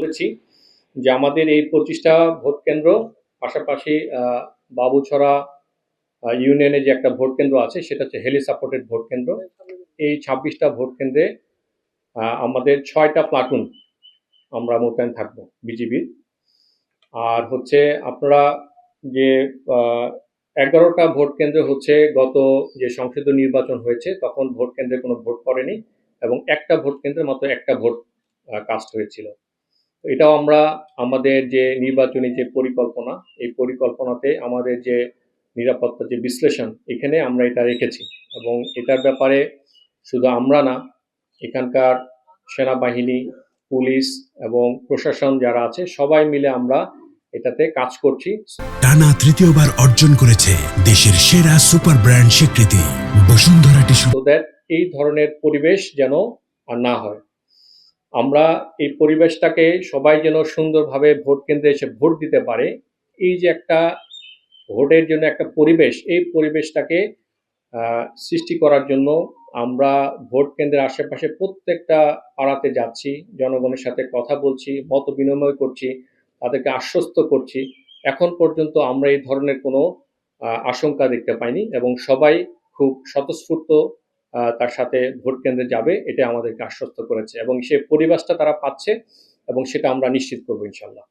বলেছি যে আমাদের এই পঁচিশটা ভোট কেন্দ্র, পাশাপাশি বাবুছড়া ইউনিয়নে যে একটা ভোট কেন্দ্র আছে, সেটা হচ্ছে হেলি সাপোর্টেড ভোট কেন্দ্র। এই ছাব্বিশটা ভোট কেন্দ্রে আমাদের ছয়টা প্লাটুন আমরা মোতায়েন থাকব বিজিবির আর হচ্ছে আপনারা যে এগারোটা ভোট কেন্দ্র হচ্ছে গত যে সংসদীয় নির্বাচন হয়েছে, তখন ভোট কেন্দ্রে কোনো ভোট পড়েনি এবং একটা ভোট কেন্দ্রে মাত্র একটা ভোট কাস্ট হয়েছিল। এটাও আমরা আমাদের যে নির্বাচনী যে পরিকল্পনা এই পরিকল্পনাতে আমাদের যে নিরাপত্তা যে বিশ্লেষণ এখানে আমরা এটা রেখেছি। এবং এটার ব্যাপারে শুধু আমরা না এখানকার সেনাবাহিনী পুলিশ এবং প্রশাসন যারা আছে সবাই মিলে আমরা এটাতে কাজ করছি। টানা তৃতীয়বার অর্জন করেছে দেশের সেরা সুপার ব্র্যান্ড স্বীকৃতি বসুন্ধরা টিস্যু। এই ধরনের পরিবেশ যেন আর না হয়। আমরা এই পরিবেশটাকে সবাই যেন সুন্দরভাবে ভোট কেন্দ্রে এসে ভোট দিতে পারে, এই যে একটা ভোটের জন্য একটা পরিবেশ, এই পরিবেশটাকে সৃষ্টি করার জন্য আমরা ভোট কেন্দ্রের আশেপাশে প্রত্যেকটা পাড়াতে যাচ্ছি, জনগণের সাথে কথা বলছি, মত বিনিময় করছি, তাদেরকে আশ্বস্ত করছি। এখন পর্যন্ত আমরা এই ধরনের কোনো আশঙ্কা দেখতে পাইনি এবং সবাই খুব স্বতঃস্ফূর্ত তার সাথে ভোট কেন্দ্রে যাবে, এটা আমাদেরকে আশ্বস্ত করেছে এবং সে পরিবেশটা তারা পাচ্ছে এবং সেটা আমরা নিশ্চিত করব ইনশাল্লাহ।